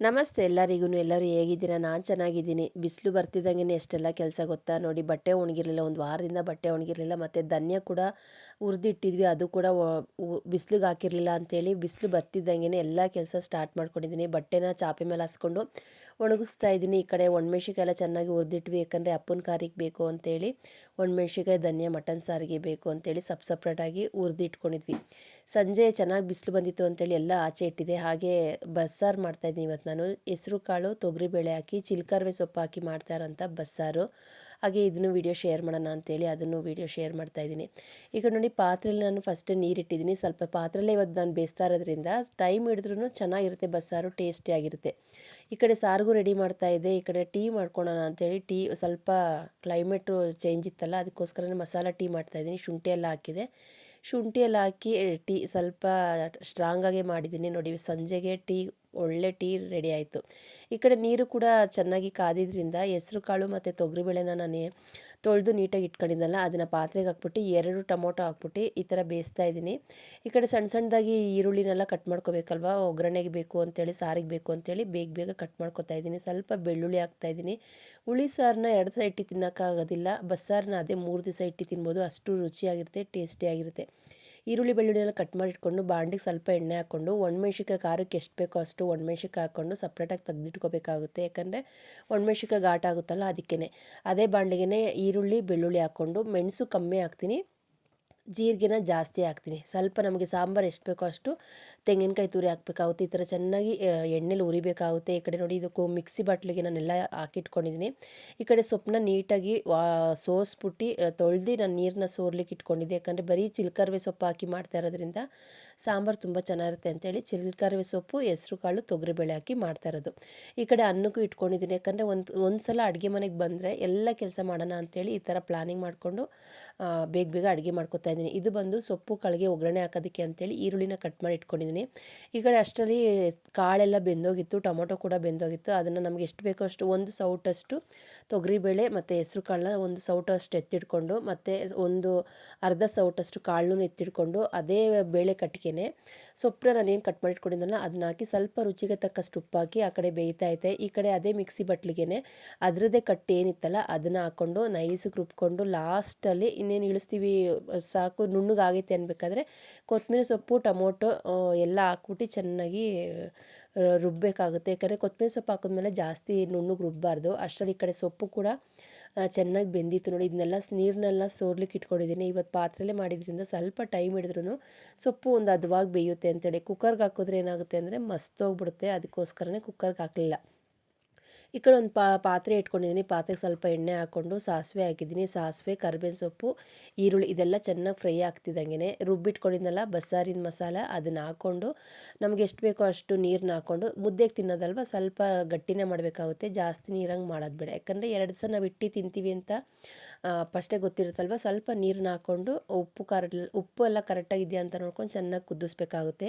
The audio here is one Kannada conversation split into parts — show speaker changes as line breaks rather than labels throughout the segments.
ನಮಸ್ತೆ ಎಲ್ಲರಿಗೂ, ಎಲ್ಲರೂ ಹೇಗಿದ್ದೀರಾ? ನಾನು ಚೆನ್ನಾಗಿದ್ದೀನಿ. ಬಿಸಿಲು ಬರ್ತಿದ್ದಂಗೆ ಎಷ್ಟೆಲ್ಲ ಕೆಲಸ ಗೊತ್ತಾ ನೋಡಿ, ಬಟ್ಟೆ ಒಣಗಿರಲಿಲ್ಲ, ಒಂದು ವಾರದಿಂದ ಬಟ್ಟೆ ಒಣಗಿರಲಿಲ್ಲ, ಮತ್ತು ಧನ್ಯ ಕೂಡ ಹುರಿದಿಟ್ಟಿದ್ವಿ ಅದು ಕೂಡ ಬಿಸಿಲಿಗೆ ಹಾಕಿರಲಿಲ್ಲ ಅಂಥೇಳಿ ಬಿಸಿಲು ಬರ್ತಿದ್ದಂಗೆ ಎಲ್ಲ ಕೆಲಸ ಸ್ಟಾರ್ಟ್ ಮಾಡ್ಕೊಂಡಿದ್ದೀನಿ. ಬಟ್ಟೆನ ಚಾಪೆ ಮೇಲೆ ಹಾಸ್ಕೊಂಡು ಒಣಗಿಸ್ತಾ ಇದ್ದೀನಿ. ಈ ಕಡೆ ಒಣಮೆಣ್ಸಿಕಾಯೆಲ್ಲ ಚೆನ್ನಾಗಿ ಹುರಿದಿಟ್ವಿ ಯಾಕಂದರೆ ಅಪ್ಪನ ಕಾರಿಗೆ ಬೇಕು ಅಂತೇಳಿ ಒಣಮೆಣ್ಸಿಕಾಯಿ ಧನ್ಯ, ಮಟನ್ ಸಾರಿಗೆ ಬೇಕು ಅಂತೇಳಿ ಸಪ್ ಸಪ್ರೇಟಾಗಿ ಹುರಿದಿಟ್ಕೊಂಡಿದ್ವಿ ಸಂಜೆ ಚೆನ್ನಾಗಿ ಬಿಸಿಲು ಬಂದಿತ್ತು ಅಂತೇಳಿ ಎಲ್ಲ ಆಚೆ ಇಟ್ಟಿದೆ ಹಾಗೆ ಬಸ್ಸಾರು ಮಾಡ್ತಾಯಿದ್ದೀನಿ ಇವತ್ತು ನಾನು ಹೆಸರು, ಕಾಳು ತೊಗರಿಬೇಳೆ ಹಾಕಿ, ಚಿಲ್ಕರ್ವೆ ಸೊಪ್ಪು ಹಾಕಿ ಮಾಡ್ತಾರಂಥ ಬಸ್ಸಾರು. ಹಾಗೆ ಇದನ್ನು ವೀಡಿಯೋ ಶೇರ್ ಮಾಡೋಣ ಅಂತೇಳಿ ಅದನ್ನು ವೀಡಿಯೋ ಶೇರ್ ಮಾಡ್ತಾ ಇದ್ದೀನಿ. ಈಗ ನೋಡಿ ಪಾತ್ರೆಯಲ್ಲಿ ನಾನು ಫಸ್ಟೇ ನೀರಿಟ್ಟಿದ್ದೀನಿ. ಸ್ವಲ್ಪ ಪಾತ್ರೆಯಲ್ಲೇ ಇವತ್ತು ನಾನು ಬೇಯಿಸ್ತಾ ಇರೋದ್ರಿಂದ ಟೈಮ್ ಹಿಡಿದ್ರೂ ಚೆನ್ನಾಗಿರುತ್ತೆ ಬಸ್ಸಾರು ಟೇಸ್ಟಿಯಾಗಿರುತ್ತೆ ಈ ಕಡೆ ಸಾರಿಗೂ ರೆಡಿ ಮಾಡ್ತಾ ಇದೆ. ಈ ಕಡೆ ಟೀ ಮಾಡ್ಕೊಳೋಣ ಅಂತೇಳಿ ಟೀ ಸ್ವಲ್ಪ ಕ್ಲೈಮೇಟು ಚೇಂಜ್ ಇತ್ತಲ್ಲ ಅದಕ್ಕೋಸ್ಕರ ಮಸಾಲ ಟೀ ಮಾಡ್ತಾಯಿದ್ದೀನಿ ಶುಂಠಿ ಎಲ್ಲ ಹಾಕಿದೆ. ಶುಂಠಿ ಎಲ್ಲ ಹಾಕಿ ಟೀ ಸ್ವಲ್ಪ ಸ್ಟ್ರಾಂಗಾಗೆ ಮಾಡಿದ್ದೀನಿ. ನೋಡಿ, ಸಂಜೆಗೆ ಟೀ, ಒಳ್ಳೆ ಟೀ ರೆಡಿ ಆಯಿತು. ಈ ಕಡೆ ನೀರು ಕೂಡ ಚೆನ್ನಾಗಿ ಕಾದಿದ್ರಿಂದ ಹೆಸ್ರು ಕಾಳು ಮತ್ತು ತೊಗರಿಬೇಳೆನ ನಾನು ತೊಳೆದು ನೀಟಾಗಿ ಇಟ್ಕೊಂಡಿದ್ದಲ್ಲ ಅದನ್ನು ಪಾತ್ರೆಗೆ ಹಾಕ್ಬಿಟ್ಟು, ಎರಡು ಟೊಮೊಟೊ ಹಾಕ್ಬಿಟ್ಟು ಈ ಥರ ಬೇಯಿಸ್ತಾ ಇದ್ದೀನಿ. ಈ ಕಡೆ ಸಣ್ಣ ಸಣ್ಣದಾಗಿ ಈರುಳ್ಳಿನೆಲ್ಲ ಕಟ್ ಮಾಡ್ಕೋಬೇಕಲ್ವ? ಒಗ್ಗರಣೆಗೆ ಬೇಕು ಅಂತೇಳಿ, ಸಾರಿಗೆ ಬೇಕು ಅಂತೇಳಿ ಬೇಗ ಬೇಗ ಕಟ್ ಮಾಡ್ಕೊತಾ ಇದ್ದೀನಿ. ಸ್ವಲ್ಪ ಬೆಳ್ಳುಳ್ಳಿ ಹಾಕ್ತಾ ಇದ್ದೀನಿ. ಹುಳಿ ಸಾರನ್ನ ಎರಡು ದಿವಸ ಇಟ್ಟು ತಿನ್ನೋಕ್ಕಾಗೋದಿಲ್ಲ. ಬಸ್ಸಾರನ್ನ ಅದೇ ಮೂರು ದಿವಸ ಇಟ್ಟು ತಿನ್ಬೋದು. ಅಷ್ಟು ರುಚಿಯಾಗಿರುತ್ತೆ, ಟೇಸ್ಟಿಯಾಗಿರುತ್ತೆ. ಈರುಳ್ಳಿ ಬೆಳ್ಳುಳ್ಳಿ ಎಲ್ಲ ಕಟ್ ಮಾಡಿಟ್ಕೊಂಡು ಬಾಂಡಿಗೆ ಸ್ವಲ್ಪ ಎಣ್ಣೆ ಹಾಕ್ಕೊಂಡು ಒಣಮೆಣ್ಸಿಕಾಯಿ ಖಾರಕ್ಕೆ ಎಷ್ಟು ಬೇಕೋ ಅಷ್ಟು ಒಣಮೆಣ್ಸಿಕಾಯಿ ಹಾಕ್ಕೊಂಡು ಸಪ್ರೇಟಾಗಿ ತೆಗೆದಿಟ್ಕೋಬೇಕಾಗುತ್ತೆ. ಯಾಕಂದರೆ ಒಣಮೆಣ್ಸಿಕಾಯಿ ಘಾಟ್ ಆಗುತ್ತಲ್ಲ ಅದಕ್ಕೇ ಅದೇ ಬಾಂಡಿಗೆ ಈರುಳ್ಳಿ, ಬೆಳ್ಳುಳ್ಳಿ ಹಾಕ್ಕೊಂಡು, ಮೆಣಸು ಕಮ್ಮಿ ಹಾಕ್ತೀನಿ. ಜೀರಿಗೆನ ಜಾಸ್ತಿ ಹಾಕ್ತೀನಿ. ಸ್ವಲ್ಪ ನಮಗೆ ಸಾಂಬಾರು ಎಷ್ಟು ಬೇಕೋ ಅಷ್ಟು ತೆಂಗಿನಕಾಯಿ ತುರಿ ಹಾಕ್ಬೇಕಾಗುತ್ತೆ. ಈ ಥರ ಚೆನ್ನಾಗಿ ಎಣ್ಣೆಲಿ ಉರಿಬೇಕಾಗುತ್ತೆ ಈ ಕಡೆ ನೋಡಿ ಇದಕ್ಕೂ ಮಿಕ್ಸಿ ಬಾಟ್ಲಿಗೆ ನಾನೆಲ್ಲ ಹಾಕಿಟ್ಕೊಂಡಿದ್ದೀನಿ. ಈ ಕಡೆ ಸೊಪ್ಪನ್ನ ನೀಟಾಗಿ ವಾ ಸೋಸ್ಬಿಟ್ಟು ತೊಳ್ದು ನಾನು ನೀರನ್ನ ಸೋರ್ಲಿಕ್ಕೆ ಇಟ್ಕೊಂಡಿದ್ದೆ. ಯಾಕಂದರೆ ಬರೀ ಚಿಲ್ಕರ್ವೆ ಸೊಪ್ಪು ಹಾಕಿ ಮಾಡ್ತಾ ಇರೋದ್ರಿಂದ ಸಾಂಬಾರು ತುಂಬ ಚೆನ್ನಾಗಿರುತ್ತೆ ಅಂತೇಳಿ ಚಿಲ್ಕರ್ವೆ ಸೊಪ್ಪು, ಹೆಸರು ಕಾಳು, ತೊಗರಿಬೇಳೆ ಹಾಕಿ ಮಾಡ್ತಾ ಇರೋದು. ಈ ಕಡೆ ಅನ್ನಕ್ಕೂ ಇಟ್ಕೊಂಡಿದ್ದೀನಿ. ಯಾಕಂದರೆ ಒಂದು ಒಂದು ಸಲ ಅಡುಗೆ ಮನೆಗೆ ಬಂದರೆ ಎಲ್ಲ ಕೆಲಸ ಮಾಡೋಣ ಅಂತೇಳಿ ಈ ಥರ ಪ್ಲಾನಿಂಗ್ ಮಾಡಿಕೊಂಡು ಬೇಗ ಬೇಗ ಅಡುಗೆ ಮಾಡ್ಕೊತಾ ಇದ್ದೀನಿ ಇದು ಬಂದು ಸೊಪ್ಪು ಕಾಳಿಗೆ ಒಗ್ಗರಣೆ ಹಾಕೋದಕ್ಕೆ ಅಂತೇಳಿ ಈರುಳ್ಳಿನ ಕಟ್ ಮಾಡಿ ಇಟ್ಕೊಂಡಿದ್ದೀನಿ. ಈ ಕಡೆ ಅಷ್ಟರಲ್ಲಿ ಕಾಳೆಲ್ಲ ಬೆಂದೋಗಿತ್ತು, ಟೊಮೊಟೊ ಕೂಡ ಬೆಂದೋಗಿತ್ತು. ಅದನ್ನು ನಮಗೆ ಎಷ್ಟು ಬೇಕೋ ಅಷ್ಟು ಒಂದು ಸೌಟಷ್ಟು ತೊಗರಿಬೇಳೆ ಮತ್ತು ಹೆಸ್ರು ಕಾಳನ್ನ ಒಂದು ಸೌಟಷ್ಟು ಎತ್ತಿಟ್ಕೊಂಡು, ಮತ್ತು ಒಂದು ಅರ್ಧ ಸೌಟಷ್ಟು ಕಾಳನ್ನು ಎತ್ತಿಟ್ಕೊಂಡು, ಅದೇ ಬೇಳೆ ಕಟ್ಟಿಗೆನೆ ಸೊಪ್ಪನ್ನ ನಾನೇನು ಕಟ್ ಮಾಡಿ ಇಟ್ಕೊಂಡಿದ್ದಲ್ಲ ಅದನ್ನ ಹಾಕಿ ಸ್ವಲ್ಪ ರುಚಿಗೆ ತಕ್ಕಷ್ಟು ಉಪ್ಪು ಹಾಕಿ ಆ ಕಡೆ ಬೇಯ್ತಾ ಐತೆ ಈ ಕಡೆ ಅದೇ ಮಿಕ್ಸಿ ಬಟ್ಲಿಗೆನೆ ಅದರದ್ದೇ ಕಟ್ಟು ಏನಿತ್ತಲ್ಲ, ಅದನ್ನು ಹಾಕ್ಕೊಂಡು ನೈಸಿಗೆ ರುಬ್ಕೊಂಡು ಲಾಸ್ಟಲ್ಲಿ ಇನ್ನೇನು ಇಳಿಸ್ತೀವಿ ಸಾಕು ನುಣ್ಣಗಾಗೈತೆ ಅನ್ಬೇಕಾದ್ರೆ ಕೊತ್ತಂಬರಿ ಸೊಪ್ಪು, ಟೊಮೊಟೊ ಎಲ್ಲ ಹಾಕ್ಬಿಟ್ಟು ಚೆನ್ನಾಗಿ ರುಬ್ಬಬೇಕಾಗುತ್ತೆ ಯಾಕಂದರೆ ಕೊತ್ತಂಬರಿ ಸೊಪ್ಪು ಹಾಕಿದ್ಮೇಲೆ ಜಾಸ್ತಿ ನುಣ್ಣಗೆ ರುಬ್ಬಾರ್ದು. ಅಷ್ಟರಲ್ಲಿ ಈ ಕಡೆ ಸೊಪ್ಪು ಕೂಡ ಚೆನ್ನಾಗಿ ಬೆಂದಿತ್ತು ನೋಡಿ. ಇದನ್ನೆಲ್ಲ ನೀರನ್ನೆಲ್ಲ ಸೋರ್ಲಿಕ್ಕೆ ಇಟ್ಕೊಂಡಿದ್ದೀನಿ. ಇವತ್ತು ಪಾತ್ರೆಲೇ ಮಾಡಿದ್ರಿಂದ ಸ್ವಲ್ಪ ಟೈಮ್ ಹಿಡಿದ್ರೂ ಸೊಪ್ಪು ಒಂದು ಹದವಾಗಿ ಬೇಯುತ್ತೆ ಅಂತೇಳಿ. ಕುಕ್ಕರ್ಗೆ ಹಾಕಿದ್ರೆ ಏನಾಗುತ್ತೆ ಅಂದರೆ ಮಸ್ತೋಗ್ಬಿಡುತ್ತೆ ಅದಕ್ಕೋಸ್ಕರನೇ ಕುಕ್ಕರ್ಗೆ ಹಾಕಲಿಲ್ಲ. ಈ ಕಡೆ ಒಂದು ಪಾತ್ರೆ ಇಟ್ಕೊಂಡಿದ್ದೀನಿ ಪಾತ್ರೆಗೆ ಸ್ವಲ್ಪ ಎಣ್ಣೆ ಹಾಕ್ಕೊಂಡು ಸಾಸಿವೆ ಹಾಕಿದ್ದೀನಿ ಸಾಸಿವೆ, ಕರಿಬೇವಿನ ಸೊಪ್ಪು, ಈರುಳ್ಳಿ ಇದೆಲ್ಲ ಚೆನ್ನಾಗಿ ಫ್ರೈ ಆಗ್ತಿದ್ದಂಗೆ ರುಬ್ಬಿಟ್ಕೊಂಡಿದ್ದಲ್ಲ ಬಸ್ಸಾರಿನ ಮಸಾಲ ಅದನ್ನು ಹಾಕ್ಕೊಂಡು ನಮಗೆ ಎಷ್ಟು ಬೇಕೋ ಅಷ್ಟು ನೀರನ್ನ ಹಾಕ್ಕೊಂಡು ಮುದ್ದೆಗೆ ತಿನ್ನೋದಲ್ವ? ಸ್ವಲ್ಪ ಗಟ್ಟಿನೇ ಮಾಡಬೇಕಾಗುತ್ತೆ. ಜಾಸ್ತಿ ನೀರಂಗೆ ಮಾಡೋದು ಬೇಡ. ಯಾಕಂದರೆ ಎರಡು ದಿವಸ ನಾವು ಇಟ್ಟು ತಿಂತೀವಿ ಅಂತ ಫಸ್ಟೇ ಗೊತ್ತಿರುತ್ತಲ್ವ? ಸ್ವಲ್ಪ ನೀರನ್ನ ಹಾಕ್ಕೊಂಡು ಉಪ್ಪು ಖಾರ ಉಪ್ಪು ಎಲ್ಲ ಕರೆಕ್ಟಾಗಿದೆಯಾ ಅಂತ ನೋಡ್ಕೊಂಡು ಚೆನ್ನಾಗಿ ಕುದಿಸ್ಬೇಕಾಗುತ್ತೆ.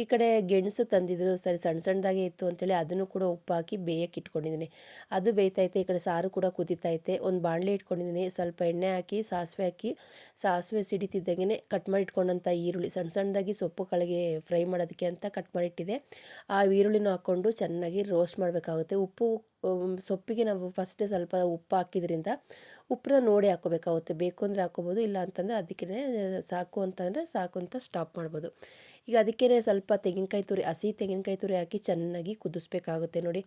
ಈ ಕಡೆ ಗೆಣಸು ತಂದಿದ್ರು. ಸರಿ ಸಣ್ಣ ಸಣ್ಣದಾಗೆ ಇತ್ತು ಅಂತೇಳಿ ಅದನ್ನು ಕೂಡ ಉಪ್ಪು ಹಾಕಿ ಬೇಯಕ್ಕೆ ಇಟ್ಕೊಂಡಿದ್ದೀನಿ ಅದು ಬೇಯ್ತೈತೆ ಈ ಕಡೆ ಸಾರು ಕೂಡ ಕುದಿತೈತೆ ಒಂದು ಬಾಣಲೆ ಇಟ್ಕೊಂಡಿದ್ದೀನಿ. ಸ್ವಲ್ಪ ಎಣ್ಣೆ ಹಾಕಿ, ಸಾಸಿವೆ ಹಾಕಿ, ಸಾಸಿವೆ ಸಿಡಿತಿದ್ದಂಗೆ ಕಟ್ ಮಾಡಿ ಇಟ್ಕೊಂಡಂಥ ಈರುಳ್ಳಿ ಸಣ್ಣ ಸಣ್ಣದಾಗಿ ಸೊಪ್ಪು ಕಳಿಗೆ ಫ್ರೈ ಮಾಡೋದಕ್ಕೆ ಅಂತ ಕಟ್ ಮಾಡಿಟ್ಟಿದೆ. ಆ ಈರುಳ್ಳಿನೂ ಹಾಕ್ಕೊಂಡು ಚೆನ್ನಾಗಿ ರೋಸ್ಟ್ ಮಾಡಬೇಕಾಗುತ್ತೆ. ಉಪ್ಪು ಸೊಪ್ಪಿಗೆ ನಾವು ಫಸ್ಟೇ ಸ್ವಲ್ಪ ಉಪ್ಪು ಹಾಕಿದ್ರಿಂದ ಉಪ್ಪನ್ನ ನೋಡಿ ಹಾಕ್ಕೋಬೇಕಾಗುತ್ತೆ. ಬೇಕು ಅಂದರೆ ಹಾಕ್ಕೋಬೋದು, ಇಲ್ಲ ಅಂತಂದರೆ ಅದಕ್ಕೇ ಸಾಕು ಅಂತಂದರೆ ಸಾಕು ಅಂತ ಸ್ಟಾಪ್ ಮಾಡ್ಬೋದು. ಈಗ ಅದಕ್ಕೇ ಸ್ವಲ್ಪ ತೆಂಗಿನಕಾಯಿ ತುರಿ, ಹಸಿ ತೆಂಗಿನಕಾಯಿ ತುರಿ ಹಾಕಿ ಚೆನ್ನಾಗಿ ಕುದಿಸ್ಬೇಕಾಗುತ್ತೆ ನೋಡಿ.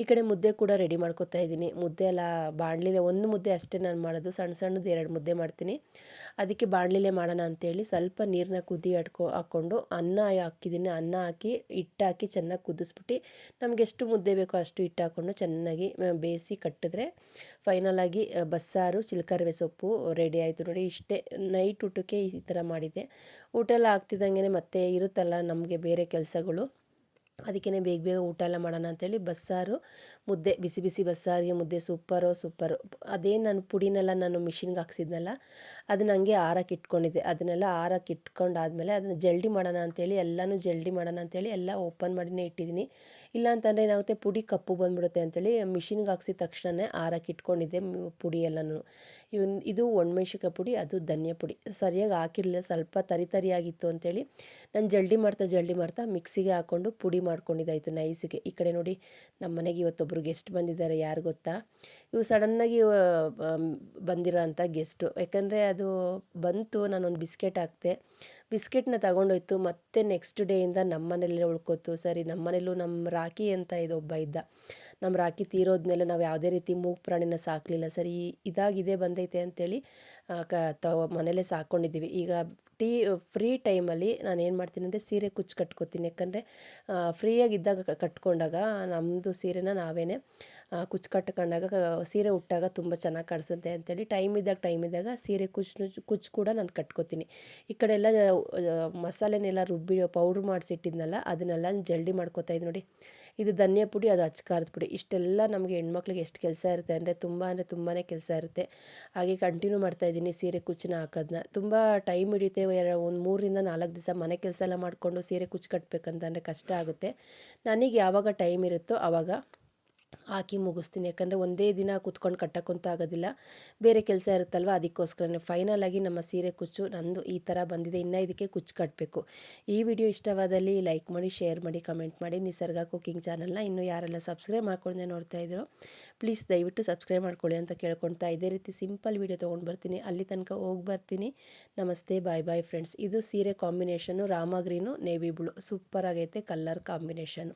ಈ ಕಡೆ ಮುದ್ದೆ ಕೂಡ ರೆಡಿ ಮಾಡ್ಕೊತಾ ಇದ್ದೀನಿ. ಮುದ್ದೆ ಎಲ್ಲ ಬಾಣಲಿಲೆ, ಒಂದು ಮುದ್ದೆ ಅಷ್ಟೇ ನಾನು ಮಾಡೋದು. ಸಣ್ಣ ಸಣ್ಣದು ಎರಡು ಮುದ್ದೆ ಮಾಡ್ತೀನಿ. ಅದಕ್ಕೆ ಬಾಣಲಿಲೆ ಮಾಡೋಣ ಅಂತೇಳಿ ಸ್ವಲ್ಪ ನೀರನ್ನ ಕುದಿ ಅಟ್ಕೊ, ಹಾಕ್ಕೊಂಡು ಅನ್ನ ಹಾಕಿದ್ದೀನಿ. ಅನ್ನ ಹಾಕಿ ಹಿಟ್ಟು ಹಾಕಿ ಚೆನ್ನಾಗಿ ಕುದಿಸ್ಬಿಟ್ಟು ನಮಗೆ ಎಷ್ಟು ಮುದ್ದೆ ಬೇಕೋ ಅಷ್ಟು ಹಿಟ್ಟು ಹಾಕ್ಕೊಂಡು ಚೆನ್ನಾಗಿ ಬೇಯಿಸಿ ಕಟ್ಟಿದ್ರೆ ಫೈನಲಾಗಿ ಬಸ್ಸಾರು, ಚಿಲ್ಕರ್ವೆ ಸೊಪ್ಪು ರೆಡಿ ಆಯಿತು ನೋಡಿ. ಇಷ್ಟೇ ನೈಟ್ ಊಟಕ್ಕೆ ಈ ಥರ ಮಾಡಿದ್ದೆ. ಊಟ ಎಲ್ಲ ಆಗ್ತಿದ್ದಂಗೆ ಮತ್ತೆ ಇರುತ್ತಲ್ಲ ನಮಗೆ ಬೇರೆ ಕೆಲಸಗಳು. ಅದಕ್ಕೇ ಬೇಗ ಬೇಗ ಊಟ ಎಲ್ಲ ಮಾಡೋಣ ಅಂತೇಳಿ ಬಸ್ಸಾರು, ಮುದ್ದೆ, ಬಿಸಿ ಬಿಸಿ ಬಸ್ಸಾರಿಗೆ ಮುದ್ದೆ ಸೂಪರು ಸೂಪರು. ಅದೇ ನಾನು ಪುಡಿನೆಲ್ಲ ನಾನು ಮಿಷಿನ್ಗೆ ಹಾಕ್ಸಿದ್ನಲ್ಲ, ಅದನ್ನ ಹಂಗೆ ಆರಕ್ಕೆ ಇಟ್ಕೊಂಡಿದ್ದೆ. ಅದನ್ನೆಲ್ಲ ಆರಕ್ಕೆ ಇಟ್ಕೊಂಡಾದ್ಮೇಲೆ ಅದನ್ನು ಜಲ್ಡಿ ಮಾಡೋಣ ಅಂತೇಳಿ, ಎಲ್ಲನೂ ಜಲ್ಡಿ ಮಾಡೋಣ ಅಂತೇಳಿ ಎಲ್ಲ ಓಪನ್ ಮಾಡಿನೇ ಇಟ್ಟಿದ್ದೀನಿ. ಇಲ್ಲ ಅಂತಂದರೆ ಏನಾಗುತ್ತೆ, ಪುಡಿ ಕಪ್ಪು ಬಂದ್ಬಿಡುತ್ತೆ ಅಂತೇಳಿ ಮಿಷಿನ್ಗೆ ಹಾಕ್ಸಿದ ತಕ್ಷಣವೇ ಆರಕ್ಕೆ ಇಟ್ಕೊಂಡಿದ್ದೆ ಪುಡಿ ಎಲ್ಲನೂ. ಇವನ್, ಇದು ಒಣಮೆಣ್ಸಿಕಾಯಿ ಪುಡಿ, ಅದು ಧನಿಯಾ ಪುಡಿ. ಸರಿಯಾಗಿ ಹಾಕಿರಲಿಲ್ಲ, ಸ್ವಲ್ಪ ತರಿ ತರಿಯಾಗಿತ್ತು ಅಂತೇಳಿ ನಾನು ಜಲ್ದಿ ಮಾಡ್ತಾ ಜಲ್ದಿ ಮಾಡ್ತಾ ಮಿಕ್ಸಿಗೆ ಹಾಕ್ಕೊಂಡು ಪುಡಿ ಮಾಡ್ಕೊಂಡಿದ್ದಾಯಿತು ನೈಸಿಗೆ. ಈ ಕಡೆ ನೋಡಿ ನಮ್ಮ ಮನೆಗೆ ಇವತ್ತೊಬ್ಬರು ಗೆಸ್ಟ್ ಬಂದಿದ್ದಾರೆ, ಯಾರು ಗೊತ್ತಾ? ಇವು ಸಡನ್ನಾಗಿ ಬಂದಿರೋ ಅಂಥ ಗೆಸ್ಟು. ಯಾಕಂದರೆ ಅದು ಬಂತು, ನಾನೊಂದು ಬಿಸ್ಕೆಟ್ ಹಾಕ್ತೆ ಬಿಸ್ಕೆಟ್ನ ತಗೊಂಡೋಯ್ತು, ಮತ್ತೆ ನೆಕ್ಸ್ಟ್ ಡೇಯಿಂದ ನಮ್ಮ ಮನೇಲೇ ಉಳ್ಕೋತು. ಸರಿ ನಮ್ಮ ಮನೇಲೂ ನಮ್ಮ ರಾಕಿ ಅಂತ ಇದು ಒಬ್ಬ ಇದ್ದ. ನಮ್ಮ ರಾಕಿ ತೀರೋದ್ಮೇಲೆ ನಾವು ಯಾವುದೇ ರೀತಿ ಮೂಗು ಪ್ರಾಣಿನ ಸಾಕಲಿಲ್ಲ. ಸರಿ, ಇದಾಗಿದೆ ಬಂದೈತೆ ಅಂತೇಳಿ ಕ, ತ ಮನೇಲೆ ಸಾಕ್ಕೊಂಡಿದ್ದೀವಿ ಈಗ ಟೀ ಫ್ರೀ ಟೈಮಲ್ಲಿ ನಾನು ಏನು ಮಾಡ್ತೀನಿ ಅಂದರೆ ಸೀರೆ ಕುಚ್ಚು ಕಟ್ಕೋತೀನಿ. ಯಾಕಂದರೆ ಫ್ರೀಯಾಗಿದ್ದಾಗ ಕಟ್ಕೊಂಡಾಗ ನಮ್ಮದು ಸೀರೆನ ನಾವೇನೆ ಆ, ಕುಚ್ಚು ಕಟ್ಕೊಂಡಾಗ ಸೀರೆ ಉಟ್ಟಾಗ ತುಂಬ ಚೆನ್ನಾಗಿ ಕಾಣಿಸುತ್ತೆ ಅಂತೇಳಿ ಟೈಮ್ ಇದ್ದಾಗ ಟೈಮ್ ಇದ್ದಾಗ ಸೀರೆ ಕುಚ್ಚು ಕುಚ್ಚು ಕೂಡ ನಾನು ಕಟ್ಕೋತೀನಿ. ಈ ಕಡೆ ಎಲ್ಲ ಮಸಾಲೆನೆಲ್ಲ ರುಬ್ಬಿ ಪೌಡ್ರ್ ಮಾಡಿಸಿಟ್ಟಿದ್ನಲ್ಲ ಅದನ್ನೆಲ್ಲ ಜಲ್ದಿ ಮಾಡ್ಕೋತಾ ನೋಡಿ. ಇದು ಧನಿಯಾ ಪುಡಿ ಅದು ಅಚ್ಕಾರದ ಪುಡಿ. ಇಷ್ಟೆಲ್ಲ ನಮಗೆ ಹೆಣ್ಮಕ್ಳಿಗೆ ಎಷ್ಟು ಕೆಲಸ ಇರುತ್ತೆ ಅಂದರೆ ತುಂಬ ಅಂದರೆ ತುಂಬಾ ಕೆಲಸ ಇರುತ್ತೆ. ಹಾಗೆ ಕಂಟಿನ್ಯೂ ಮಾಡ್ತಾ ಇದ್ದೀನಿ ಸೀರೆ ಕುಚ್ಚನ್ನ ಹಾಕೋದನ್ನ ತುಂಬ ಟೈಮ್ ಹಿಡಿಯುತ್ತೆ ಒಂದು ಮೂರರಿಂದ ನಾಲ್ಕು ದಿವಸ ಮನೆ ಕೆಲಸ ಎಲ್ಲ ಮಾಡಿಕೊಂಡು ಸೀರೆ ಕುಚ್ಚು ಕಟ್ಟಬೇಕಂತಂದರೆ ಕಷ್ಟ ಆಗುತ್ತೆ. ನನಗೆ ಯಾವಾಗ ಟೈಮ್ ಇರುತ್ತೋ ಆವಾಗ ಹಾಕಿ ಮುಗಿಸ್ತೀನಿ. ಯಾಕಂದರೆ ಒಂದೇ ದಿನ ಕೂತ್ಕೊಂಡು ಕಟ್ಟಕ್ಕಂತೂ ಆಗೋದಿಲ್ಲ. ಬೇರೆ ಕೆಲಸ ಇರುತ್ತಲ್ವ? ಅದಕ್ಕೋಸ್ಕರನೇ ಫೈನಲ್ ಆಗಿ ನಮ್ಮ ಸೀರೆ ಕುಚ್ಚು ನಂದು ಈ ಥರ ಬಂದಿದೆ. ಇನ್ನೂ ಇದಕ್ಕೆ ಕುಚ್ಚು ಕಟ್ಟಬೇಕು ಈ ವಿಡಿಯೋ ಇಷ್ಟವಾದಲ್ಲಿ ಲೈಕ್ ಮಾಡಿ ಶೇರ್ ಮಾಡಿ ಕಮೆಂಟ್ ಮಾಡಿ. ನಿಸರ್ಗ ಕುಕ್ಕಿಂಗ್ ಚಾನಲ್ನ ಇನ್ನೂ ಯಾರೆಲ್ಲ ಸಬ್ಸ್ಕ್ರೈಬ್ ಮಾಡ್ಕೊಂಡೆ ನೋಡ್ತಾ ಇದ್ರು ಪ್ಲೀಸ್ ದಯವಿಟ್ಟು ಸಬ್ಸ್ಕ್ರೈಬ್ ಮಾಡ್ಕೊಳ್ಳಿ ಅಂತ ಕೇಳ್ಕೊಳ್ತಾ ಇದೇ ರೀತಿ ಸಿಂಪಲ್ ವಿಡಿಯೋ ತೊಗೊಂಡು ಬರ್ತೀನಿ. ಅಲ್ಲಿ ತನಕ ಹೋಗಿ ಬರ್ತೀನಿ. ನಮಸ್ತೆ ಬಾಯ್ ಬಾಯ್ ಫ್ರೆಂಡ್ಸ್ ಇದು ಸೀರೆ ಕಾಂಬಿನೇಷನು ರಾಮ ಗ್ರೀನು ನೇವಿ ಬ್ಲೂ ಸೂಪರ್ ಆಗೈತೆ ಕಲರ್ ಕಾಂಬಿನೇಷನು